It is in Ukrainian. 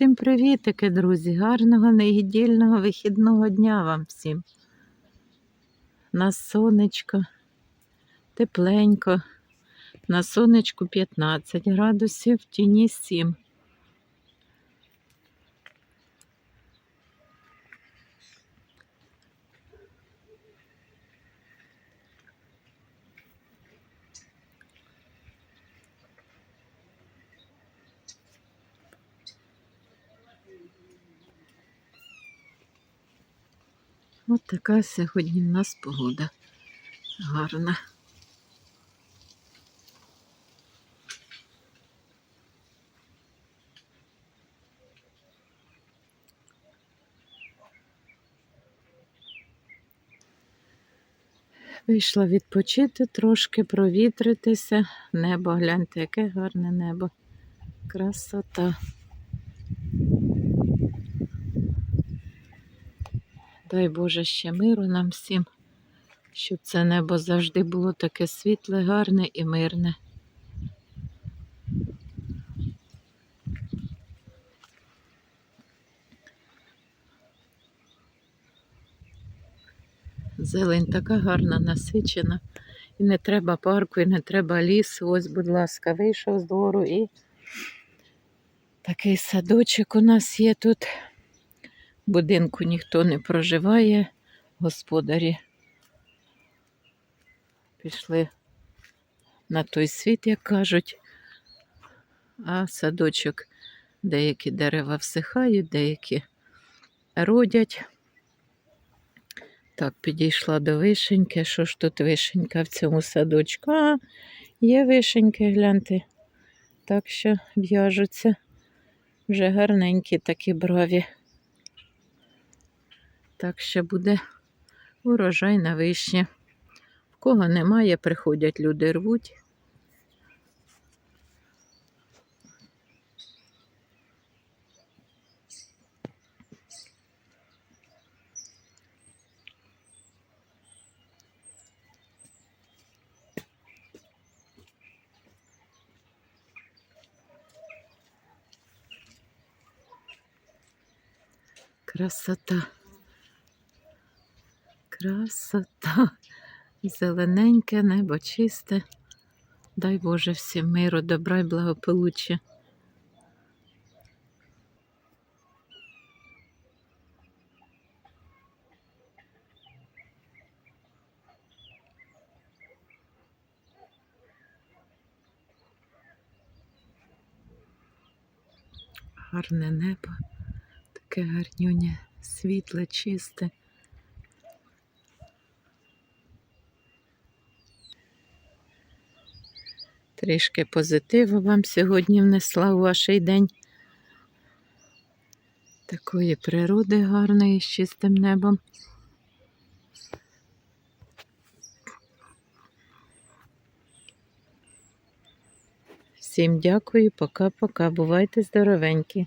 Всім привітики, друзі! Гарного недільного вихідного дня вам всім. На сонечко, тепленько. На сонечку 15 градусів, в тіні 7. Ось така сьогодні в нас погода гарна. Вийшла відпочити, трошки провітритися. Небо, гляньте, яке гарне небо. Красота. Дай Боже ще миру нам всім, щоб це небо завжди було таке світле, гарне і мирне. Зелень така гарна, насичена. І не треба парку, і не треба лісу. Ось, будь ласка, вийшов з двору і такий садочок у нас є тут. Будинку ніхто не проживає, господарі пішли на той світ, як кажуть, а садочок деякі дерева всихають, деякі родять. Так, підійшла до вишеньки. Що ж тут вишенька в цьому садочку? А, є вишеньки, гляньте. Так що в'яжуться вже гарненькі такі брові. Так що буде урожай на вишні. В кого немає, приходять люди рвуть. Красота. Красота. Зелененьке небо чисте. Дай Боже всім миру, добра й благополуччя. Гарне небо, таке гарнюнє, світле, чисте. Трішки позитиву вам сьогодні внесла у ваш день. Такої природи гарної з чистим небом. Всім дякую, пока-пока. Бувайте здоровенькі.